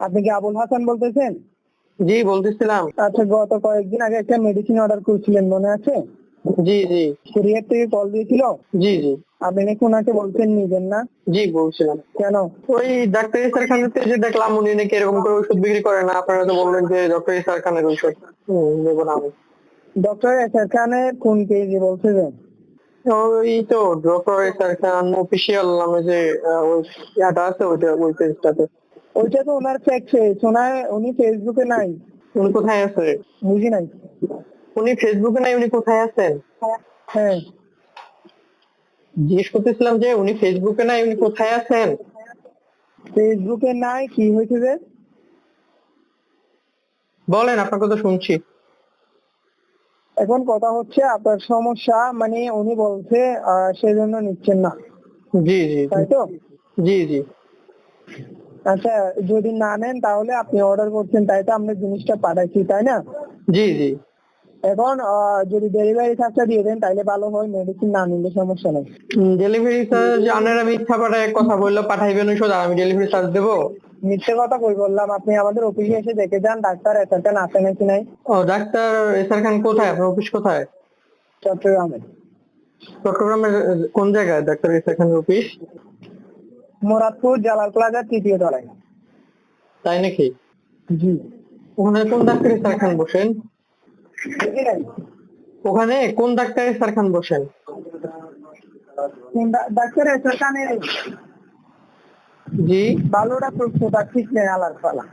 আপনি কি আবুল হাসান বলতেছেন? জি বলতেছিলাম। আচ্ছা গত কয়েকদিন আগে একটা মেডিসিন অর্ডার করেছিলেন মনে আছে? জি জি। কুরিয়ার থেকে কল দিয়েছিল? জি জি। আপনি নাকি ওনাকে বলছেন নিবেন না? জি বলছিলাম। কেন? ওই ডাক্তার ইসার খানের যে দেখলাম উনি নাকি এরকম করে ওষুধ বিক্রি করে না। আপনারা তো বললেন যে ডক্টর ইসার খানের ওষুধ নেব না আমি। ডক্টর এসার খানের কোন পেজে বলছে যে? ওই তো ডক্টর ইসার খান অফিসিয়াল নামে যে ওই ইয়াটা আছে ওইটা ওই পেজটাতে ওইটা তো ওনার ফেক পেজ ওনার উনি ফেসবুকে নাই। উনি কোথায় আছে? বুঝি নাই। উনি ফেসবুকে নাই উনি কোথায় আছেন? হ্যাঁ। জিজ্ঞেস করতেছিলাম যে উনি ফেসবুকে নাই উনি কোথায় আছেন? ফেসবুকে নাই কি হয়েছে যে? বলেন আপনার কথা শুনছি। এখন কথা হচ্ছে আপনার সমস্যা মানে উনি বলছে সেজন্য নিচ্ছেন না। জি জি। তাই তো? জি জি। আচ্ছা যদি না নেন তাহলে আপনি অর্ডার করছেন তাই তো আমরা জিনিসটা পাঠাইছি তাই না? জি জি। এখন যদি ডেলিভারি চার্জটা দিয়ে দেন তাহলে ভালো হয় মেডিসিন না নিলে সমস্যা নেই। ডেলিভারি চার্জ আনারা মিথ্যা পাঠায় কথা বলল পাঠাইবেন আর আমি ডেলিভারি চার্জ দেবো। মিথ্যে কথা কই বললাম আপনি আমাদের অফিসে এসে দেখে যান ডাক্তার এসারখান আছে নাকি নাই? ও ডাক্তার এসার খান কোথায়? আপনার অফিস কোথায়? চট্টগ্রামে। চট্টগ্রামের কোন জায়গায় ডাক্তার এসার খানের অফিস মোরাদপুর জালাল প্লাজার তৃতীয় তলায়। তাই নাকি? জি। ওখানে কোন ডাক্তার সারখান বসেন? ওখানে কোন ডাক্তার সারখান বসেন? কোন সারখানে ডাক্তার জি ভালোটা প্রশ্নটা ঠিক নেই আলার পালা।